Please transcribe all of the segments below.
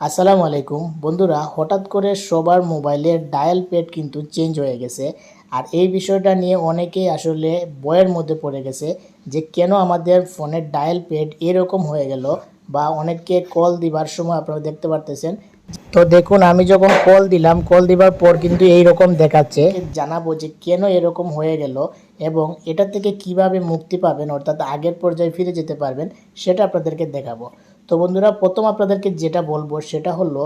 আসসালামু আলাইকুম। বন্ধুরা, হঠাৎ করে সবার মোবাইলের ডায়াল প্যাড কিন্তু চেঞ্জ হয়ে গেছে। আর এই বিষয়টা নিয়ে অনেকেই আসলে বয়ের মধ্যে পড়ে গেছে যে কেন আমাদের ফোনের ডায়াল প্যাড এরকম হয়ে গেল বা অনেককে কল দিবার সময় আপনারা দেখতে পারতেছেন। তো দেখুন, আমি যখন কল দিলাম, কল দিবার পর কিন্তু এই রকম দেখাচ্ছে জানাব যে কেন এরকম হয়ে গেল এবং এটা থেকে কীভাবে মুক্তি পাবেন, অর্থাৎ আগের পর্যায়ে ফিরে যেতে পারবেন, সেটা আপনাদেরকে দেখাবো। তো বন্ধুরা, প্রথম আপনাদেরকে যেটা বলব সেটা হলো,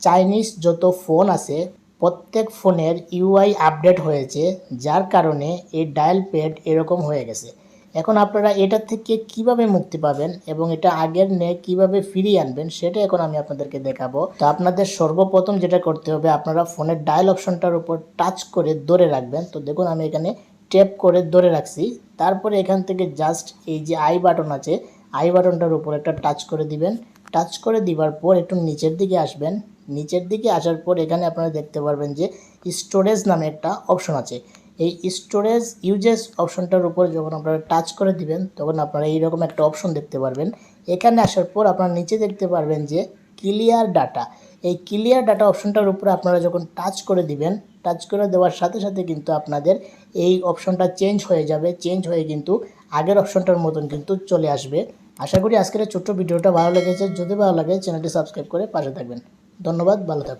চাইনিজ যত ফোন আছে, প্রত্যেক ফোনের ইউআই আপডেট হয়েছে, যার কারণে এই ডায়াল প্যাড এরকম হয়ে গেছে। এখন আপনারা এটা থেকে কীভাবে মুক্তি পাবেন এবং এটা আগের নে কীভাবে ফিরিয়ে আনবেন, সেটা এখন আমি আপনাদেরকে দেখাবো। তো আপনাদের সর্বপ্রথম যেটা করতে হবে, আপনারা ফোনের ডায়াল অপশনটার উপর টাচ করে ধরে রাখবেন। তো দেখুন, আমি এখানে ট্যাপ করে ধরে রাখছি। তারপরে এখান থেকে জাস্ট এই যে আই বাটন আছে আই বাটনটার উপর একটা টাচ করে দিবেন। টাচ করে দিবার পর একটু নিচের দিকে আসবেন। নিচের দিকে আসার পর এখানে আপনারা দেখতে পারবেন যে স্টোরেজ নামে একটা অপশন আছে। এই স্টোরেজ ইউজেস অপশনটার উপর যখন আপনারা টাচ করে দিবেন, তখন আপনারা এইরকম একটা অপশন দেখতে পারবেন। এখানে আসার পর আপনারা নিচে দেখতে পারবেন যে ক্লিয়ার ডাটা এই ক্লিয়ার ডাটা অপশনটার উপরে আপনারা যখন টাচ করে দিবেন টাচ করে দেওয়ার সাথে সাথে কিন্তু আপনাদের এই অপশনটা চেঞ্জ হয়ে যাবে। চেঞ্জ হয়ে কিন্তু আগের অপশনটার মতন কিন্তু চলে আসবে। আশা করি আজকের ছোট্ট ভিডিওটা ভালো লেগেছে। যদি ভালো লাগে, চ্যানেলটি সাবস্ক্রাইব করে পাশে থাকবেন। ধন্যবাদ, ভালো থাকবেন।